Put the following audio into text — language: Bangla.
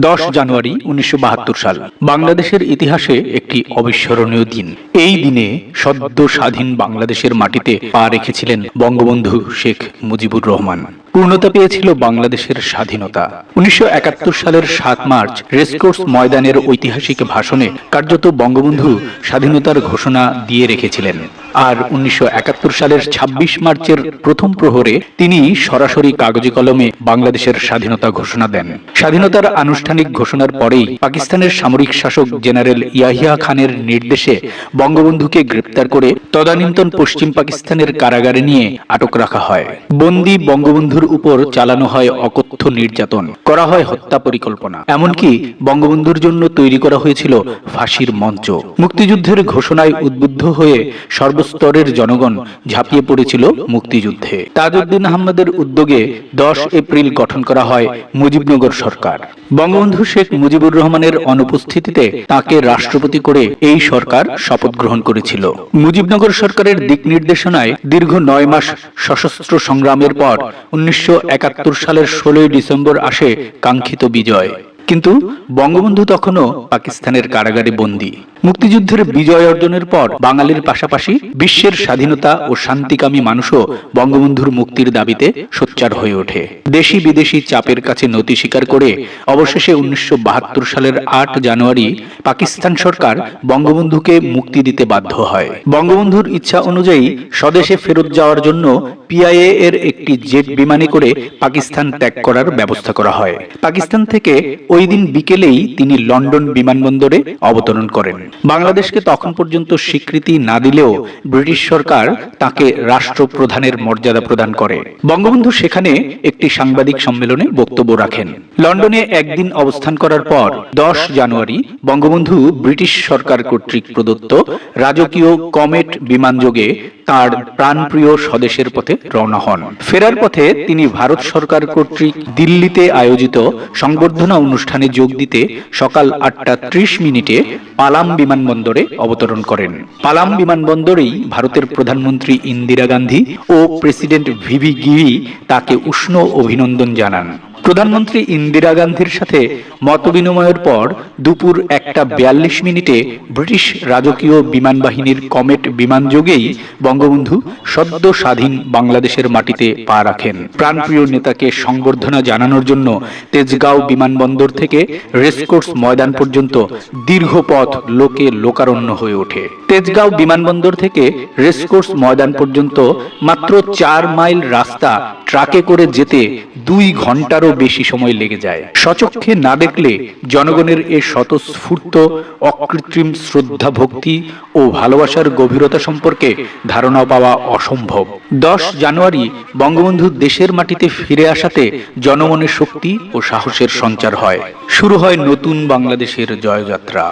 দশ জানুয়ারি উনিশশো বাহাত্তর সাল, বাংলাদেশের ইতিহাসে একটি অবিস্মরণীয় দিন। এই দিনে সদ্য স্বাধীন বাংলাদেশের মাটিতে পা রেখেছিলেন বঙ্গবন্ধু শেখ মুজিবুর রহমান। পূর্ণতা পেয়েছিল বাংলাদেশের স্বাধীনতা। উনিশশো একাত্তর সালের সাত মার্চ রেসকোর্স ময়দানের ঐতিহাসিক ভাষণে কার্যত বঙ্গবন্ধু স্বাধীনতার ঘোষণা দিয়ে রেখেছিলেন। আর উনিশশো সালের ২৬ মার্চের প্রথম প্রহরে তিনি সরাসরি কাগজে কলমে বাংলাদেশের স্বাধীনতা ঘোষণা দেন। স্বাধীনতার আনুষ্ঠানিক ঘোষণার পরেই পাকিস্তানের সামরিক শাসক জেনারেল ইয়াহিয়া খানের নির্দেশে বঙ্গবন্ধুকে গ্রেপ্তার করে তদানীন্তন পশ্চিম পাকিস্তানের কারাগারে নিয়ে আটক রাখা হয়। বন্দি বঙ্গবন্ধুর উপর চালানো হয় অকথ্য নির্যাতন, করা হয় হত্যা পরিকল্পনা। এমনকি বঙ্গবন্ধুর জন্য তৈরি করা হয়েছিল ফাঁসির মঞ্চ। মুক্তিযুদ্ধের ঘোষণায় উদ্বুদ্ধ হয়ে সর্বস্তরের জনগণ ঝাঁপিয়ে পড়েছিল মুক্তিযুদ্ধে। তাজউদ্দিন আহমদের উদ্যোগে দশ এপ্রিল গঠন করা হয় মুজিবনগর সরকার। বঙ্গবন্ধু শেখ মুজিবুর রহমানের অনুপস্থিতিতে তাকে রাষ্ট্রপতি করে এই সরকার শপথ গ্রহণ করেছিল। মুজিবনগর সরকারের দিক নির্দেশনায় দীর্ঘ নয় মাস সশস্ত্র সংগ্রামের পর উনিশশো সালের ষোলোই ডিসেম্বর আসে কাঙ্ক্ষিত বিজয়। কিন্তু বঙ্গবন্ধু তখনও পাকিস্তানের কারাগারে বন্দী। মুক্তিযুদ্ধের বিজয় অর্জনের পর বাঙালির পাশাপাশি বিশ্বের স্বাধীনতা ও শান্তিকামী মানুষও বঙ্গবন্ধুর মুক্তির দাবিতে সোচ্চার হয়ে ওঠে। দেশি বিদেশি চাপের কাছে নতি স্বীকার করে অবশেষে উনিশশো সালের আট জানুয়ারি পাকিস্তান সরকার বঙ্গবন্ধুকে মুক্তি দিতে বাধ্য হয়। বঙ্গবন্ধুর ইচ্ছা অনুযায়ী স্বদেশে ফেরত যাওয়ার জন্য পিআইএ এর একটি জেট বিমানে করে পাকিস্তান ত্যাগ করার ব্যবস্থা করা হয়। পাকিস্তান থেকে ওই দিন বিকেলেই তিনি লন্ডন বিমানবন্দরে অবতরণ করেন। বাংলাদেশকে তখন পর্যন্ত স্বীকৃতি না দিলেও ব্রিটিশ সরকার তাকে রাষ্ট্রপ্রধানের মর্যাদা প্রদান করে। বঙ্গবন্ধু সেখানে একটি সাংবাদিক সম্মেলনে বক্তব্য রাখেন। লন্ডনে একদিন অবস্থান করার পর দশ জানুয়ারি বঙ্গবন্ধু ব্রিটিশ সরকার কর্তৃক প্রদত্ত রাজকীয় কমেট বিমানযোগে তার প্রাণপ্রিয় স্বদেশের পথে রওনা হন। ফেরার পথে তিনি ভারত সরকার কর্তৃক দিল্লিতে আয়োজিত সংবর্ধনা অনুষ্ঠানে যোগ দিতে সকাল আটটা ত্রিশ মিনিটে পালাম বিমানবন্দরে অবতরণ করেন। পালাম বিমানবন্দরেই ভারতের প্রধানমন্ত্রী ইন্দিরা গান্ধী ও প্রেসিডেন্ট ভিভি গিরি তাকে উষ্ণ অভিনন্দন জানান। প্রধানমন্ত্রী ইন্দিরা গান্ধীর সাথে মতবিনিময়ের পর দুপুর একটা বিয়াল্লিশ মিনিটে ব্রিটিশ রাজকীয় বিমান বাহিনীর কমেট বিমানযোগেই বঙ্গবন্ধু সদ্য স্বাধীন বাংলাদেশের মাটিতে পা রাখেন। প্রাণপ্রিয় নেতাকে সংবর্ধনা জানানোর জন্য তেজগাঁও বিমানবন্দর থেকে রেসকোর্স ময়দান পর্যন্ত দীর্ঘ পথ লোকে লোকারণ্য হয়ে ওঠে। তেজগাঁও বিমানবন্দর থেকে রেসকোর্স ময়দান পর্যন্ত মাত্র চার মাইল রাস্তা ট্রাকে করে যেতে দুই ঘন্টারও বেশি সময় লেগে যায়। সচক্ষে না দেখলে জনগণের এ স্বতঃস্ফূর্ত, অকৃত্রিম শ্রদ্ধা ভক্তি ও ভালোবাসার গভীরতা সম্পর্কে ধারণা পাওয়া অসম্ভব। দশ জানুয়ারি বঙ্গবন্ধু দেশের মাটিতে ফিরে আসাতে জনমনে শক্তি ও সাহসের সঞ্চার হয়। শুরু হয় নতুন বাংলাদেশের জয়যাত্রা।